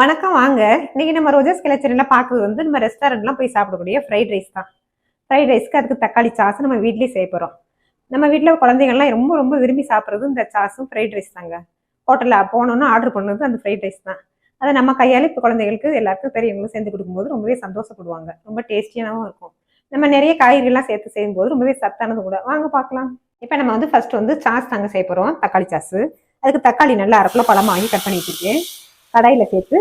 வணக்கம் வாங்க. இன்னைக்கு நம்ம ரோஜஸ் கிளச்சரில் பார்க்குறது வந்து நம்ம ரெஸ்டாரண்ட்லாம் போய் சாப்பிடக்கூடிய ஃப்ரைட் ரைஸ் தான். ஃப்ரைட் ரைஸ்க்கு அதுக்கு தக்காளி சாஸ் நம்ம வீட்லேயே செய்ய போகிறோம் நம்ம வீட்டில் குழந்தைங்கள்லாம் ரொம்ப ரொம்ப விரும்பி சாப்பிட்றது இந்த சாஸும் ஃப்ரைட் ரைஸ் தாங்க. ஹோட்டலில் போனோன்னா ஆர்டர் பண்ணது அந்த ஃப்ரைட் ரைஸ் தான். அதை நம்ம கையால் இப்போ குழந்தைகளுக்கு எல்லாருக்கும் பெரியவங்களும் செஞ்சு கொடுக்கும்போது ரொம்பவே சந்தோஷப்படுவாங்க. ரொம்ப டேஸ்டியாகவும் இருக்கும். நம்ம நிறைய காய்கறிலாம் சேர்த்து செய்யும்போது ரொம்பவே சத்தானது கூட. வாங்க பார்க்கலாம். இப்போ நம்ம வந்து ஃபர்ஸ்ட் வந்து சாஸ் தாங்க செய்ய போகிறோம் தக்காளி சாஸ். அதுக்கு தக்காளி நல்லா அரை கிலோ பழம் வாங்கி கட் பண்ணி வச்சுருக்கேன். கடாயில் சேர்த்து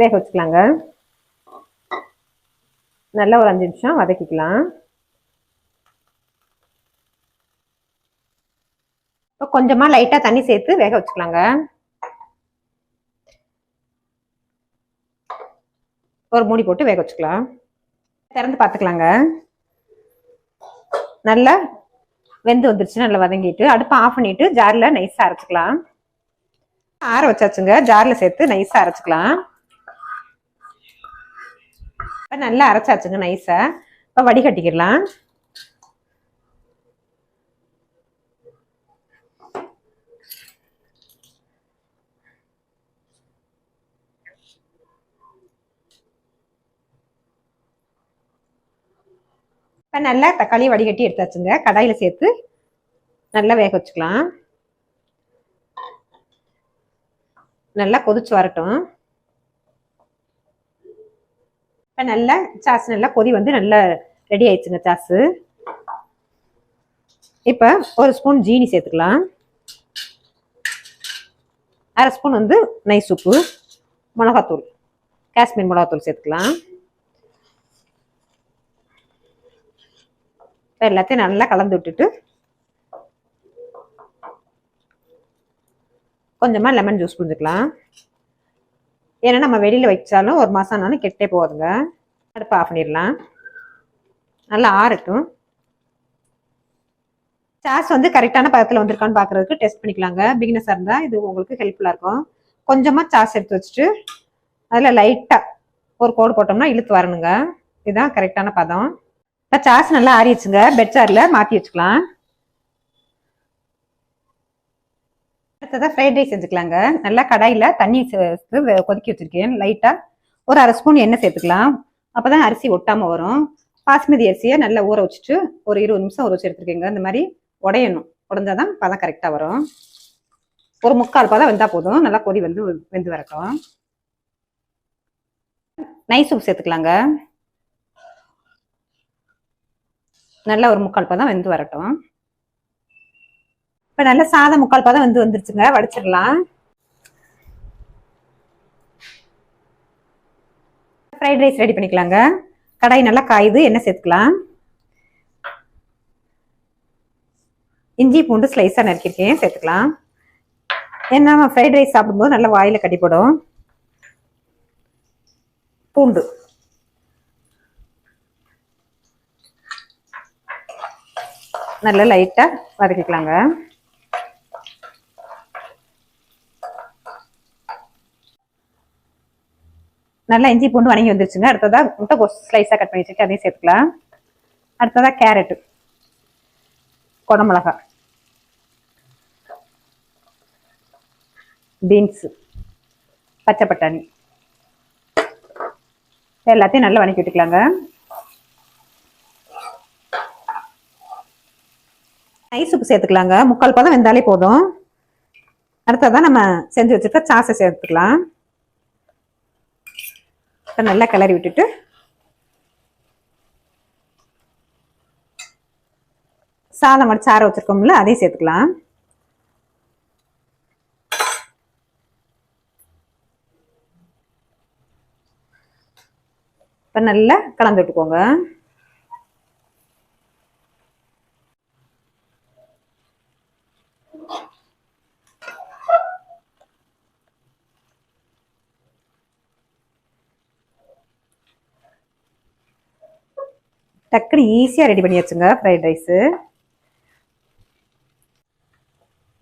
வேக வச்சுக்கலாங்க. நல்லா ஒரு அஞ்சு நிமிஷம் வதக்கிக்கலாம். இப்போ கொஞ்சமாக லைட்டாக தண்ணி சேர்த்து வேக வச்சுக்கலாங்க. ஒரு மூடி போட்டு வேக வச்சுக்கலாம். திறந்து பார்த்துக்கலாங்க. நல்லா வெந்து வந்துருச்சு நல்லா வதங்கிட்டு அடுப்பை ஆஃப் பண்ணிட்டு ஜாரில் நைஸாக அரைச்சிக்கலாம். ஆற வச்சாச்சுங்க. ஜாரில் சேர்த்து நைஸாக அரைச்சிக்கலாம். இப்போ நல்லா அரைச்சாச்சுங்க நைஸாக இப்போ வடிகட்டிக்கிடலாம் இப்போ நல்லா தக்காளியை வடிகட்டி எடுத்தாச்சுங்க. கடாயில் சேர்த்து நல்லா வேக வச்சுக்கலாம். நல்லா கொதிச்சு வரட்டும். இப்போ நல்லா சாஸ் நல்லா கொதி வந்து நல்லா ரெடி ஆயிடுச்சுங்க சாஸு இப்போ ஒரு ஸ்பூன் ஜீனி சேர்த்துக்கலாம். அரை ஸ்பூன் வந்து நைஸ் உப்பு மிளகாத்தூள் காஷ்மீர் மிளகாத்தூள் சேர்த்துக்கலாம். இப்போ எல்லாத்தையும் நல்லா கலந்து விட்டுட்டு கொஞ்சமாக லெமன் ஜூஸ் புரிஞ்சுக்கலாம். ஏன்னா நம்ம வெளியில் வச்சாலும் ஒரு மாதம் ஆனாலும் கெட்டே போகுதுங்க. அடுப்பு ஆஃப் பண்ணிடலாம். நல்லா ஆறட்டும். சாஸ் வந்து கரெக்டான பதத்தில் வந்திருக்கான்னு பார்க்குறதுக்கு டெஸ்ட் பண்ணிக்கலாங்க. பிகினஸாக இருந்தால் இது உங்களுக்கு ஹெல்ப்ஃபுல்லாக இருக்கும். கொஞ்சமாக சாஸ் எடுத்து வச்சுட்டு அதில் லைட்டாக ஒரு கோடு போட்டோம்னா இழுத்து வரணுங்க. இதுதான் கரெக்டான பதம். இப்போ சாஸ் நல்லா ஆறிடுச்சுங்க. பெட் சாரில் மாற்றி வச்சுக்கலாம். அடுத்ததாக ஃப்ரைட் ரைஸ் செஞ்சுக்கலாங்க. நல்லா கடாயில் தண்ணி சேர்த்து கொதிக்க வச்சிருக்கேன். லைட்டாக ஒரு அரை ஸ்பூன் எண்ணெய் சேர்த்துக்கலாம். அப்போ தான் அரிசி ஒட்டாமல் வரும். பாஸ்மதி அரிசியை நல்லா ஊற வச்சுட்டு ஒரு இருபது நிமிஷம் ஊற வச்சு எடுத்துருக்கேங்க. இந்த மாதிரி உடையணும். உடஞ்சாதான் பதம் கரெக்டாக வரும். ஒரு முக்கால் பதம் வெந்தால் போதும். நல்லா கொதி வந்து வெந்து வரட்டும். நைஸ் உப்பு சேர்த்துக்கலாங்க. நல்லா ஒரு முக்கால் பதம் வெந்து வரட்டும். இப்போ நல்ல சாதம் முக்கால் பதம் வந்து வந்துருச்சுங்க. வடிச்சிடலாம். ஃப்ரைட் ரைஸ் ரெடி பண்ணிக்கலாங்க. கடாய் நல்லா காயுது எண்ணெய் சேர்த்துக்கலாம். இஞ்சி பூண்டு ஸ்லைஸாக நறுக்கிருக்கேன் சேர்த்துக்கலாம். ஏன்னா ஃப்ரைட் ரைஸ் சாப்பிடும்போது நல்லா வாயில் கட்டிப்படும். பூண்டு. நல்லா லைட்டாக வதக்கிக்கலாங்க. நல்லா இஞ்சி பூண்டு வணங்கி வந்துருச்சுங்க. அடுத்ததா முட்டை ஸ்லைஸாக கட் பண்ணி அதையும் சேர்த்துக்கலாம். அடுத்ததா கேரட்டு குடமிளகா பீன்ஸு பச்சை பட்டாணி. எல்லாத்தையும் நல்லா வணக்கி விட்டுக்கலாங்க. நைஸ் உப்பு சேர்த்துக்கலாங்க. முக்கால் பதம் வெந்தாலே போதும். அடுத்ததான் நம்ம செஞ்சு வச்சுருக்க சாஸை சேர்த்துக்கலாம். நல்லா கிளறி விட்டுட்டு சாதம் வடிச்சு ஆற வச்சிருக்கோம்ல அதையும் சேர்த்துக்கலாம். இப்போ நல்லா கலந்து விட்டுக்கோங்க. டக்குனு ஈஸியாக ரெடி பண்ணி வச்சுங்க ஃப்ரைட் ரைஸு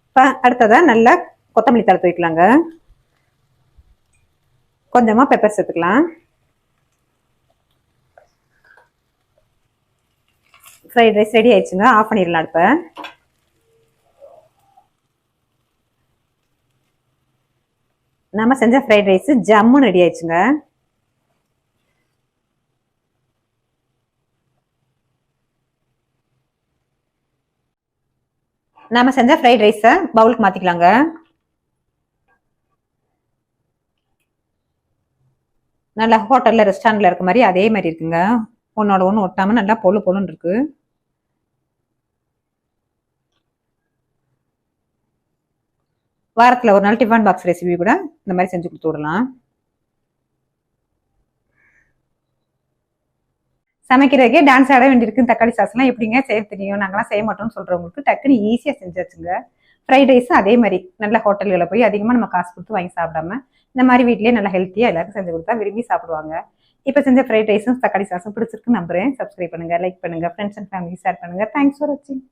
இப்போ அடுத்ததாக நல்லா கொத்தமல்லி தலை தூக்கிக்கலாங்க கொஞ்சமாக பெப்பர் சேர்த்துக்கலாம். ஃப்ரைட் ரைஸ் ரெடி ஆயிடுச்சுங்க ஆஃப் பண்ணிடலாம் அடுப்பை. நம்ம செஞ்ச ஃப்ரைட் ரைஸ் ஜம்முன்னு ரெடி ஆயிடுச்சுங்க. நாம செஞ்ச ஃப்ரைட் ரைஸை பவுலுக்கு மாத்திக்கலாங்க. நல்லா ஹோட்டல்ல ரெஸ்டாரண்ட்ல இருக்க மாதிரி அதே மாதிரி இருக்குங்க. ஒன்னோட ஒன்று ஒட்டாம நல்லா பொழு பொழுன்னு இருக்கு. வாரத்துல ஒரு நாள் டிஃபன் பாக்ஸ் ரெசிபி கூட இந்த மாதிரி செஞ்சு கொடுத்து விடலாம். சமைக்கிறதுக்கே டான்ஸ் ஆட வேண்டியிருக்கு தக்காளி சாஸ்லாம் எப்படிங்க செய்ய தெரியும்? நாங்களாம் செய்ய மாட்டோம்னு சொல்றவங்களுக்கு டக்குன்னு ஈஸியாக செஞ்சாச்சுங்க. ஃப்ரைட் ரைஸும் அதே மாதிரி. நல்ல ஹோட்டல்களில் போய் அதிகமாக நம்ம காசு கொடுத்து வாங்கி சாப்பிடாம இந்த மாதிரி வீட்லேயே நல்லா ஹெல்த்தியாக எல்லாருக்கும் செஞ்சு கொடுத்தா விரும்பி சாப்பிடுவாங்க. இப்போ செஞ்ச ஃப்ரைட் ரைஸும் தக்காளி சாஸும் பிடிச்சிருக்கு நம்புறேன். சப்ஸ்கிரைப் பண்ணுங்க லைக் பண்ணுங்கள் ஃப்ரெண்ட்ஸ் அண்ட் ஃபேமிலி ஷேர் பண்ணுங்கள் தேங்க்ஸ் ஃபார் வாட்சிங்